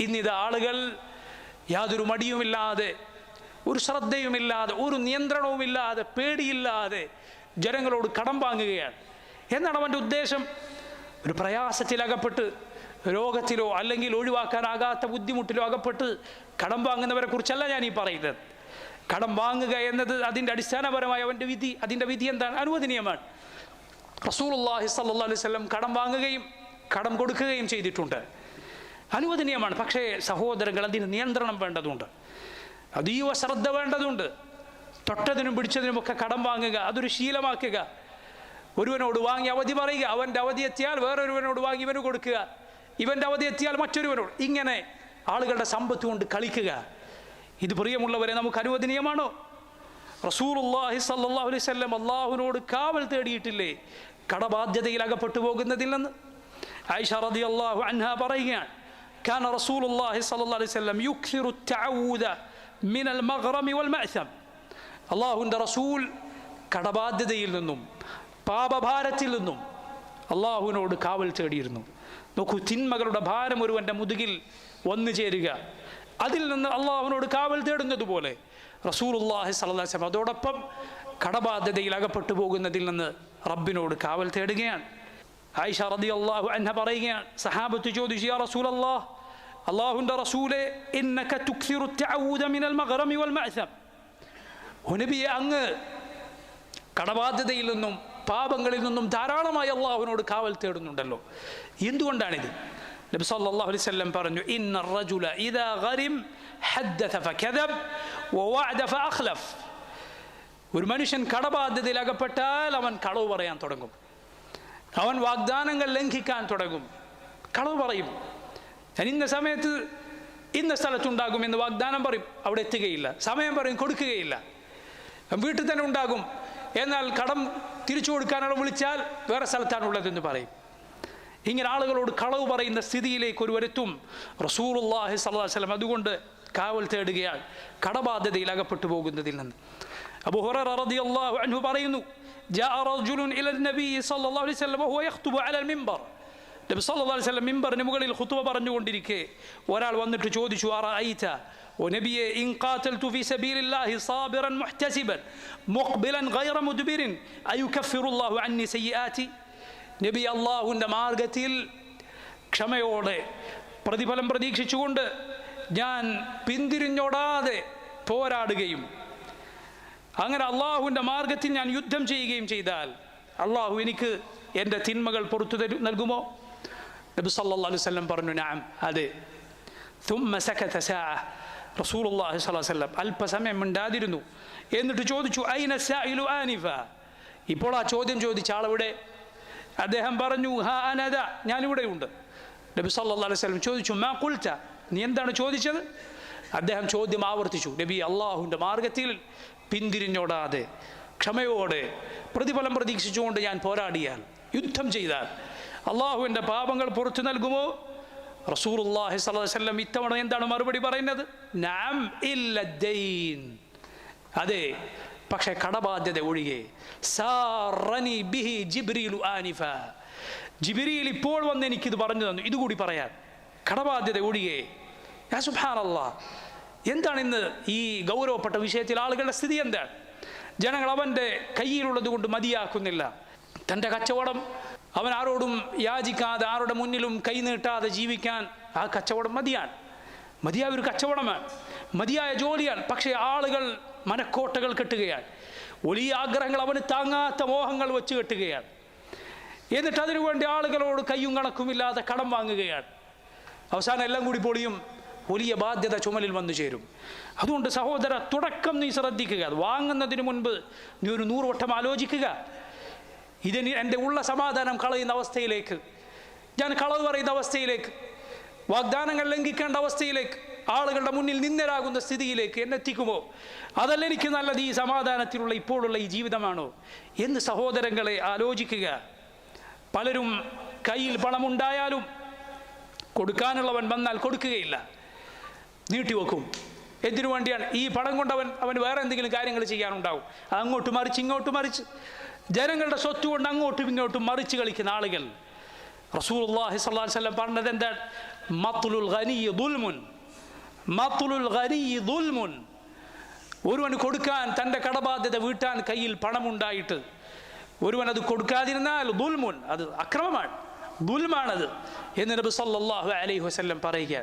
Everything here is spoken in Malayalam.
ഇന്നിത് ആളുകൾ യാതൊരു മടിയുമില്ലാതെ ഒരു ശ്രദ്ധയുമില്ലാതെ ഒരു നിയന്ത്രണവുമില്ലാതെ പേടിയില്ലാതെ ജനങ്ങളോട് കടം വാങ്ങുകയാണ്. എന്നാണ് അവന്റെ ഉദ്ദേശം. ഒരു പ്രയാസത്തിൽ പ്രയാസത്തിലകപ്പെട്ട് രോഗത്തിലോ അല്ലെങ്കിൽ ഒഴിവാക്കാനാകാത്ത ബുദ്ധിമുട്ടിലോ അകപ്പെട്ട് കടം വാങ്ങുന്നവരെ കുറിച്ചല്ല ഞാൻ ഈ പറയുന്നത്. കടം വാങ്ങുക എന്നത് അതിന്റെ അടിസ്ഥാനപരമായ അവന്റെ വിധി അതിന്റെ വിധി എന്താണ്? അനുവദനീയമാണ്. റസൂലുള്ളാഹി അള്ളാഹി അലൈഹി വസല്ലം കടം വാങ്ങുകയും കടം കൊടുക്കുകയും ചെയ്തിട്ടുണ്ട്. അനുവദനീയമാണ്. പക്ഷേ സഹോദരങ്ങൾ അതിന് നിയന്ത്രണം വേണ്ടതുണ്ട്. അതീവ ശ്രദ്ധ വേണ്ടതുണ്ട്. തൊട്ടതിനും പിടിച്ചതിനുമൊക്കെ കടം വാങ്ങുക അതൊരു ശീലമാക്കുക. ഒരുവനോട് വാങ്ങി അവധി പറയുക അവന്റെ അവധി എത്തിയാൽ വേറൊരുവനോട് വാങ്ങി ഇവന് കൊടുക്കുക. ഇവന്റെ അവധി എത്തിയാൽ മറ്റൊരുവനോട്. ഇങ്ങനെ ആളുകളുടെ സമ്പത്ത് കൊണ്ട് കളിക്കുക. ഇത് പ്രിയമുള്ളവരെ നമുക്ക് അനുവദനീയമാണോ? റസൂലുള്ളാഹി സല്ലല്ലാഹു അലൈഹി വസല്ലം അള്ളാഹുവിനോട് കാവൽ തേടിയിട്ടില്ലേ? കടബാധ്യതയിൽ അകപ്പെട്ടു പോകുന്നതിൽ നിന്ന്. ആയിഷ റളിയല്ലാഹു അൻഹ പറയുകയാണ് كان رسول الله صلى الله عليه وسلم يكثر التعوذ من المغرم والمأثم അള്ളാഹുവിൻ്റെ റസൂൽ കടബാധ്യതയിൽ നിന്നും പാപഭാരത്തിൽ നിന്നും അള്ളാഹുവിനോട് കാവൽ തേടിയിരുന്നു നോക്കൂ തിന്മകളുടെ ഭാരം ഒരുവൻ്റെ മുതുകിൽ വന്നു ചേരുക അതിൽ നിന്ന് അള്ളാഹുവിനോട് കാവൽ തേടുന്നത് പോലെ റസൂലുള്ളാഹി സ്വല്ലല്ലാഹു അലൈഹി വസല്ലം അതോടൊപ്പം കടബാധ്യതയിൽ അകപ്പെട്ടു പോകുന്നതിൽ നിന്ന് റബ്ബിനോട് കാവൽ തേടുകയാണ് ആയിഷ റളിയല്ലാഹു അൻഹ പറയുകയാണ് സഹാബത്ത് ചോദിച്ചു യാ റസൂലല്ലാഹ് അള്ളാഹുവിന്റെ റസൂലെ ഇന്നക തുക്സിറു തഅവൂദ മിനൽ മഗ്റമി വൽ മഅസം ഓ നബിയെ അങ്ങ് കടബാധ്യതയിൽ നിന്നും പാപങ്ങളിൽ നിന്നും ധാരാളമായി അള്ളാഹുവിനോട് കാവൽ തേടുന്നുണ്ടല്ലോ. എന്തുകൊണ്ടാണിത്? നബി സല്ലല്ലാഹു അലൈഹി വസല്ലം പറഞ്ഞു ഇന്ന റജുല ഇദാ ഗരിം ഹദ്ദഥ ഫകദബ് വവഅദ ഫഅഖ്ലഫ്. ഒരു മനുഷ്യൻ കടബാധ്യതയിൽ അകപ്പെട്ടാൽ അവൻ കളവ് പറയാൻ തുടങ്ങും. അവൻ വാഗ്ദാനങ്ങൾ ലംഘിക്കാൻ തുടങ്ങും. കളവ് പറയും. ഞാൻ ഇന്ന സമയത്ത് ഇന്ന സ്ഥലത്തുണ്ടാകും എന്ന് വാഗ്ദാനം പറയും. അവിടെ എത്തുകയില്ല. സമയം പറയും കൊടുക്കുകയില്ല. വീട്ടിൽ തന്നെ ഉണ്ടാകും. എന്നാൽ കടം തിരിച്ചു കൊടുക്കാനാണ് വിളിച്ചാൽ വേറെ സ്ഥലത്താണുള്ളതെന്ന് പറയും. ഇങ്ങനെ ആളുകളോട് കളവ് പറയുന്ന സ്ഥിതിയിലേക്ക് ഒരു വരുത്തും. അലൈഹി വസല്ലം അതുകൊണ്ട് കാവൽ തേടുകയാണ്. കടബാധ്യതയിൽ അകപ്പെട്ടു പോകുന്നതിൽ നിന്ന്. അബുഹുറ ഹുറൈറ റളിയല്ലാഹു അൻഹു പറയുന്നു جاء رجل إلى النبي صلى الله عليه وسلم وهو يخطب على المنبر നബി സല്ലല്ലാഹു അലൈഹി വസല്ലം മിമ്പറിന് മുകളിൽ ഖുത്ബ പറഞ്ഞുകൊണ്ടിരിക്കെ ഒരാൾ വന്നിട്ട് ചോദിച്ചു അറഅയ്ത ഓ നബിയെ ഇൻ ഖാതൽതു ഫീ സബീലില്ലാഹി സാബിറൻ മുഹ്തസിബൻ മുഖ്ബിലൻ ഗൈറ മുദ്ബിരിൻ അയുകഫിറുല്ലാഹു അന്നി സയ്യിആതി നബി അള്ളാഹുവിൻ്റെ മാർഗത്തിൽ ക്ഷമയോടെ പ്രതിഫലം പ്രതീക്ഷിച്ചുകൊണ്ട് ഞാൻ പിന്തിരിഞ്ഞോടാതെ പോരാടുകയും അങ്ങനെ അള്ളാഹുവിന്റെ മാർഗത്തിൽ ഞാൻ യുദ്ധം ചെയ്യുകയും ചെയ്താൽ അള്ളാഹു എനിക്ക് എന്റെ തിന്മകൾ പുറത്തു തരും നൽകുമോ? നബി സല്ലാ അലൈഹി പറഞ്ഞു ഞാൻ അതെ. റസൂൽ അള്ളാഹി അല്പസമയം ഉണ്ടാതിരുന്നു എന്നിട്ട് ചോദിച്ചു ഐന സായിലു ആനിഫ? ഇപ്പോൾ ആ ചോദ്യം ചോദിച്ച ആളവിടെ? അദ്ദേഹം പറഞ്ഞു ഹാ അനദ ഞാനിവിടെയുണ്ട് നബി സല്ലാ അലൈഹി ചോദിച്ചു മാ കുൽറ്റ നീ എന്താണ് ചോദിച്ചത്? അദ്ദേഹം ചോദ്യം ആവർത്തിച്ചു നബി അള്ളാഹുവിന്റെ മാർഗത്തിൽ പിന്തിരിഞ്ഞോടാതെ ക്ഷമയോടെ പ്രതിഫലം പ്രതീക്ഷിച്ചുകൊണ്ട് ഞാൻ പോരാടിയാൽ യുദ്ധം ചെയ്താൽ അള്ളാഹുവിന്റെ പാപങ്ങൾ പുറത്തു നൽകുമോ? അലൈഹി വസല്ലം ഇത്തവണ എന്താണ് മറുപടി പറയുന്നത്? നാം അതെ പക്ഷേ കടബാധ്യത ഒഴികെ ബിഹി ജിബ്രീൽ ഇപ്പോൾ വന്ന് എനിക്കിത് പറഞ്ഞു തന്നു. ഇതുകൂടി പറയാൻ കടബാധ്യത ഒഴികെ യാ സുബ്ഹാനല്ലാ എന്താണ് ഇന്ന് ഈ ഗൗരവപ്പെട്ട വിഷയത്തിൽ ആളുകളുടെ സ്ഥിതി എന്താണ് ജനങ്ങൾ അവന്റെ കയ്യിലുള്ളത് കൊണ്ട് മതിയാക്കുന്നില്ല. തന്റെ കച്ചവടം അവൻ ആരോടും യാചിക്കാതെ ആരുടെ മുന്നിലും കൈനീട്ടാതെ ജീവിക്കാൻ ആ കച്ചവടം മതിയാണ്. മതിയായ ഒരു കച്ചവടമാണ്. മതിയായ ജോലിയാണ്. പക്ഷേ ആളുകൾ മനക്കോട്ടകൾ കെട്ടുകയാണ്. വലിയ ആഗ്രഹങ്ങൾ അവന് താങ്ങാത്ത മോഹങ്ങൾ വെച്ച് കെട്ടുകയാണ്. എന്നിട്ട് അതിനുവേണ്ടി ആളുകളോട് കയ്യും കണക്കുമില്ലാതെ കടം വാങ്ങുകയാണ്. അവസാനം എല്ലാം കൂടി പൊളിയും. വലിയ ബാധ്യത ചുമലിൽ വന്നു ചേരും. അതുകൊണ്ട് സഹോദര തുടക്കം നീ ശ്രദ്ധിക്കുക. അത് വാങ്ങുന്നതിന് മുൻപ് നീ ഒരു നൂറുവട്ടം ആലോചിക്കുക. ഇതിന് എന്റെ ഉള്ള സമാധാനം കളയുന്ന അവസ്ഥയിലേക്ക്. ഞാൻ കളവ് പറയുന്ന അവസ്ഥയിലേക്ക്. വാഗ്ദാനങ്ങൾ ലംഘിക്കേണ്ട അവസ്ഥയിലേക്ക്. ആളുകളുടെ മുന്നിൽ നിന്നരാകുന്ന സ്ഥിതിയിലേക്ക് എന്നെ എത്തിക്കുമോ? അതല്ല എനിക്ക് നല്ലത് ഈ സമാധാനത്തിലുള്ള ഇപ്പോഴുള്ള ഈ ജീവിതമാണോ? എന്ന് സഹോദരങ്ങളെ ആലോചിക്കുക. പലരും കയ്യിൽ പണമുണ്ടായാലും കൊടുക്കാനുള്ളവൻ വന്നാൽ കൊടുക്കുകയില്ല. നീട്ടിവെക്കും. എന്തിനു വേണ്ടിയാണ്? ഈ പണം കൊണ്ടവൻ അവൻ വേറെ എന്തെങ്കിലും കാര്യങ്ങൾ ചെയ്യാനുണ്ടാവും. അങ്ങോട്ട് മറിച്ച് ഇങ്ങോട്ട് മറിച്ച്. ജനങ്ങളുടെ സ്വത്ത് കൊണ്ട് അങ്ങോട്ടും ഇങ്ങോട്ടും മറിച്ച് കളിക്കുന്ന ആളുകൾ. റസൂൽ സ്വല്ലാ പറഞ്ഞത് എന്താണ്? മത്തുലുൽ ഖനി ദുൽമുൻ. മത്തുലുൽ ഖനി ദുൽമുൻ. ഒരുവന് കൊടുക്കാൻ തന്റെ കടബാധ്യത വീട്ടാൻ കയ്യിൽ പണമുണ്ടായിട്ട് ഒരുവൻ അത് കൊടുക്കാതിരുന്നാൽ ദുൽമുൻ അത് അക്രമമാണ്. ദുൽമാണത് എന്ന് നബി സല്ലാഹു അലൈഹി വസ്ല്ലം പറയുക